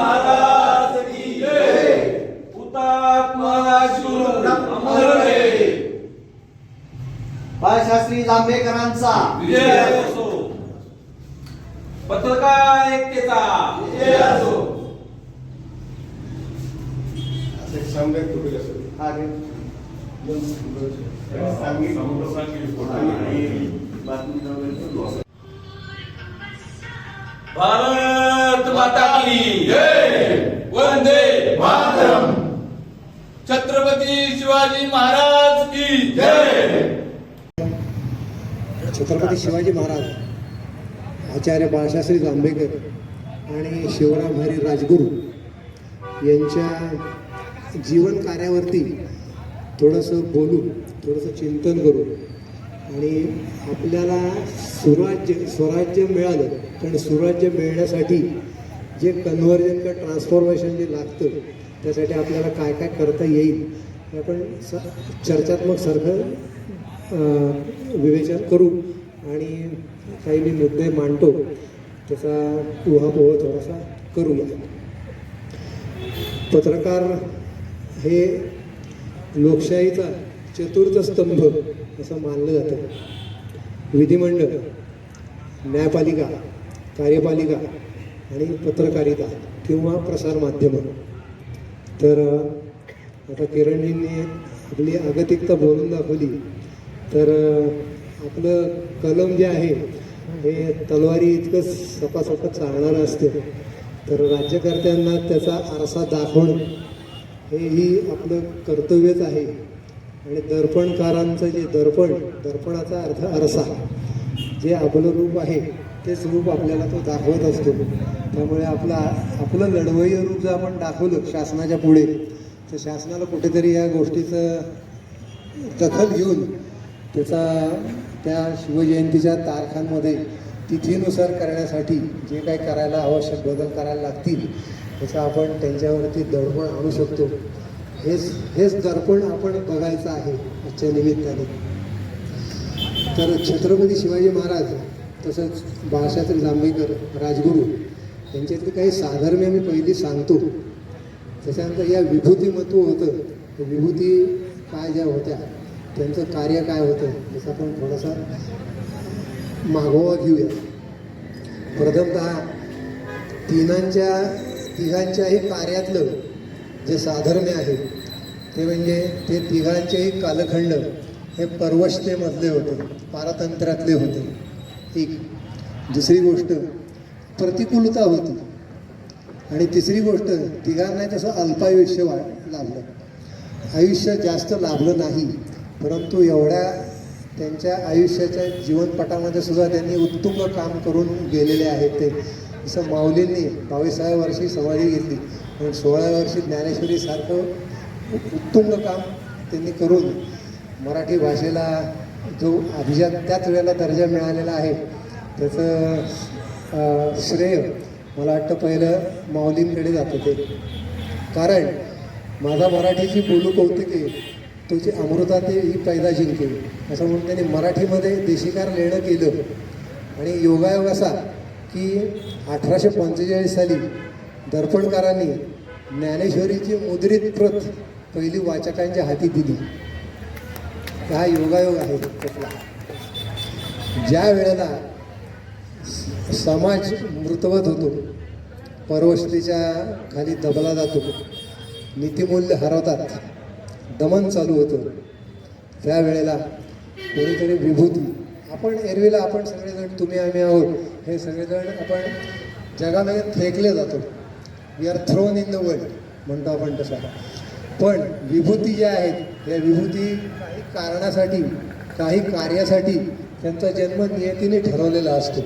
महाराज की जय हुतात्मा शूर अमर बाळशास्त्री जांभेकरांचा. पत्रकार एकतेचा भारत माता की जय! मातरम छत्रपती शिवाजी महाराज की जय। छत्रपती शिवाजी महाराज आचार्य बाळशास्त्री जांभेकर आणि शिवराम हरी राजगुरू यांच्या जीवन कार्यावरती थोडंसं बोलू थोडंसं चिंतन करू आणि आपल्याला सुराज्य स्वराज्य मिळालं. पण सुराज्य मिळण्यासाठी जे कन्व्हर्जन किंवा ट्रान्सफॉर्मेशन जे लागतं त्यासाठी आपल्याला काय काय करता येईल हे आपण स चर्चात्मक सारखं विवेचन करू. आणि काही मी मुद्दे मांडतो त्याचा उहापोह थोडासा करूया. पत्रकार हे लोकशाहीचा चतुर्थ स्तंभ असं मानलं जातं. विधिमंडळ न्यायपालिका कार्यपालिका आणि पत्रकारिता किंवा प्रसारमाध्यमं तर आता किरणजींनी आपली अगतिकता बोलून दाखवली. तर आपलं कलम जे आहे हे तलवारी इतकंच सपासपत चालणारं असतं. तर राज्यकर्त्यांना त्याचा आरसा दाखवणं हेही आपलं कर्तव्यच आहे. आणि दर्पणकारांचं जे दर्पण दर्पणाचा अर्थ आरसा. जे आपलं रूप आहे तेच रूप आपल्याला तो दाखवत असतो. त्यामुळे आपला आपलं लढवय्य रूप जर आपण दाखवलं शासनाच्या पुढे तर शासनाला कुठेतरी या गोष्टीचं दखल घेऊन त्याचा त्या शिवजयंतीच्या तारखांमध्ये तिथीनुसार करण्यासाठी जे काही करायला आवश्यक बदल करायला लागतील त्याचा आपण त्यांच्यावरती दडपण आणू शकतो. हेच हेच दर्पण आपण बघायचं आहे आजच्या निमित्ताने. तर छत्रपती शिवाजी महाराज तसंच बाळशास्त्री जांभेकर राजगुरू यांच्यातली काही साधर्म्य मी पहिली सांगतो. त्याच्यानंतर या विभूतीमत्व होतं. विभूती काय ज्या होत्या त्यांचं कार्य काय होतं याचा आपण थोडासा मागोवा घेऊया. प्रथमतः तिघांच्या तिघांच्याही कार्यातलं जे साधर्म्य आहे ते म्हणजे ते तिघांचेही कालखंड हे परवशतेमधले होते पारतंत्र्यातले होते. एक दुसरी गोष्ट प्रतिकूलता होती. आणि तिसरी गोष्ट तिघांना तसं अल्पायुष्य वा लाभलं. आयुष्य जास्त लाभलं नाही परंतु एवढ्या त्यांच्या आयुष्याच्या जीवनपटामध्ये सुद्धा त्यांनी उत्तुंग काम करून गेलेले आहेत ते. जसं माऊलींनी बावीसाव्या वर्षी समाधी घेतली पण सोळाव्या वर्षी ज्ञानेश्वरीसारखं उत्तुंग काम त्यांनी करून मराठी भाषेला जो अभिजात त्याच वेळेला दर्जा मिळालेला आहे त्याचं श्रेय मला वाटतं पहिलं माऊलींकडे जातं ते. कारण माझा मराठीची बोलू कौतुके तुझी अमृता ते ही पैदा जिंके असं म्हणून त्यांनी मराठीमध्ये देशिकार लेणं केलं. आणि योगायोग असा की अठराशे पंचेचाळीस साली दर्पणकारांनी ज्ञानेश्वरीची मुद्रित प्रत पहिली वाचकांच्या हाती दिली. हा योगायोग आहे. त्यातला ज्या वेळेला समाज मृतवत होतो परवस्तीच्या खाली दबला जातो नीतिमूल्य हरवतात दमन चालू होतं त्यावेळेला कोणीतरी विभूती आपण एरवीला आपण सगळेजण तुम्ही आम्ही आहोत हे सगळेजण आपण जगामध्ये फेकले जातो. We are thrown in the world म्हणतो आपण तसा. पण विभूती ज्या आहेत या विभूती काही कारणासाठी काही कार्यासाठी त्यांचा जन्म नियतीने ठरवलेला असतो.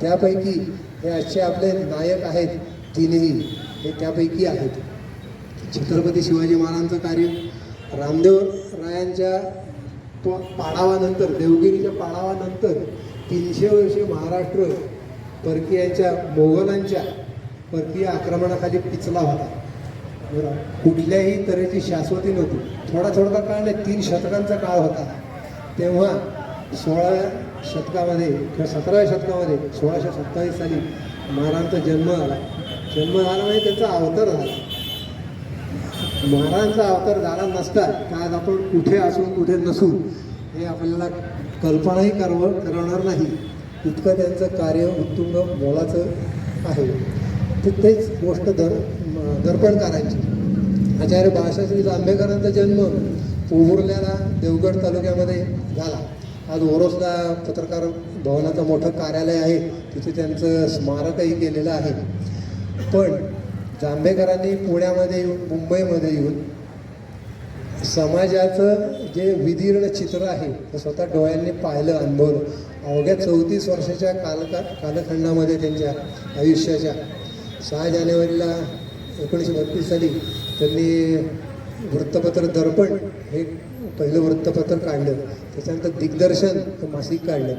त्यापैकी हे आजचे आपले नायक आहेत तीनही. हे त्यापैकी आहेत. छत्रपती शिवाजी महाराजांचं कार्य रामदेव रायांच्या प- पाडावानंतर देवगिरीच्या पाडावानंतर तीनशे वर्षे महाराष्ट्र परकीयांच्या मोगलांच्या परकीय आक्रमणाखाली पिचला होता. कुठल्याही तऱ्हेची शाश्वती नव्हती. थोडा थोडका काळ नाही तीन शतकांचा काळ होता. तेव्हा सोळाव्या शतकामध्ये किंवा सतराव्या शतकामध्ये सोळाशे सत्तावीस साली महाराजांचा जन्म झाला जन्म झाला म्हणजे त्यांचा अवतार झाला. महाराजांचा अवतार झाला नसता का आज आपण कुठे असू कुठे नसू हे आपल्याला कल्पनाही करव करवणार नाही. इतकं त्यांचं कार्य उत्तुंग मोलाचं आहे. तर तेच गोष्ट दर दर्पण दर्पणकारांची आचार्य बाळशास्त्री जांभेकरांचा जन्म पोहुर्ल्याला देवगड तालुक्यामध्ये झाला. आज ओरोसला पत्रकार भवनाचं मोठं कार्यालय आहे. तिथे त्यांचं स्मारकही केलेलं आहे. पण जांभेकरांनी पुण्यामध्ये येऊन मुंबईमध्ये येऊन समाजाचं जे विदीर्ण चित्र आहे ते स्वतः डोळ्यांनी पाहिलं अनुभवलं अवघ्या चौतीस वर्षाच्या कालका कालखंडामध्ये त्यांच्या आयुष्याच्या सहा जानेवारीला एकोणीसशे बत्तीस साली त्यांनी वृत्तपत्र दर्पण हे पहिलं वृत्तपत्र काढलं. त्याच्यानंतर दिग्दर्शन हे मासिक काढलं.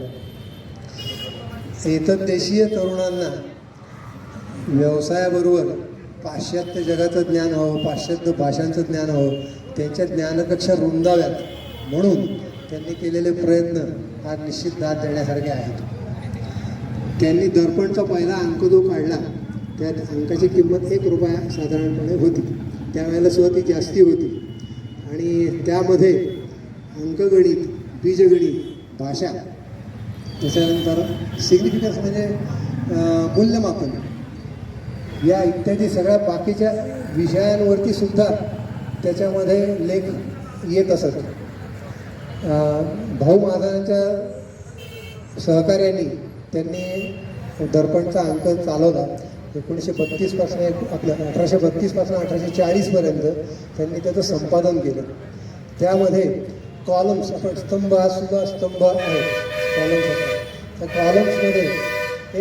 देशीय तरुणांना व्यवसायाबरोबर पाश्चात्य जगाचं ज्ञान हवं पाश्चात्य भाषांचं ज्ञान हवं त्यांच्या ज्ञानकक्षा रुंदाव्यात म्हणून त्यांनी केलेले प्रयत्न हा निश्चित दाद देण्यासारखे आहेत. त्यांनी दर्पणचा पहिला अंक जो काढला त्यात अंकाची किंमत एक रुपया साधारणपणे होती. त्यावेळेला सुद्धा ती जास्ती होती. आणि त्यामध्ये अंकगणित बीजगणित भाषा त्याच्यानंतर सिग्निफिकन्स म्हणजे मूल्यमापन या इत्यादी सगळ्या बाकीच्या विषयांवरती सुद्धा त्याच्यामध्ये लेख येत असत. भाऊ महाराजांच्या सहकार्याने त्यांनी दर्पणचा अंक चालवला. एकोणीसशे बत्तीसपासून एक आपल्या अठराशे बत्तीसपासून अठराशे चाळीसपर्यंत त्यांनी त्याचं संपादन केलं. त्यामध्ये कॉलम्स आपण स्तंभ हा सुद्धा स्तंभ आहे. कॉलम्स त्या कॉलम्समध्ये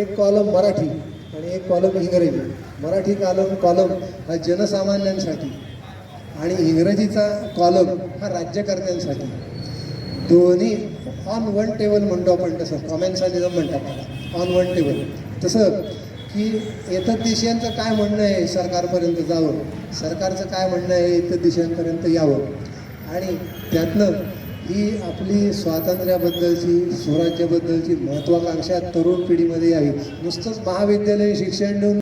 एक कॉलम मराठी आणि एक कॉलम इंग्रजी. मराठी कॉलम कॉलम हा जनसामान्यांसाठी आणि इंग्रजीचा कॉलम हा राज्यकर्त्यांसाठी. दोन्ही ऑन वन टेबल म्हणतो आपण तसं. कॉमेन्सालिझम म्हणतात ऑन वन टेबल तसं की येतात देशांचं काय म्हणणं आहे सरकारपर्यंत जावं? सरकारचं काय म्हणणं आहे इतर देशांपर्यंत यावं? आणि त्यातनं ही आपली स्वातंत्र्याबद्दलची स्वराज्याबद्दलची महत्त्वाकांक्षा तरुण पिढीमध्ये यावी. नुसतंच महाविद्यालयीन शिक्षण देऊन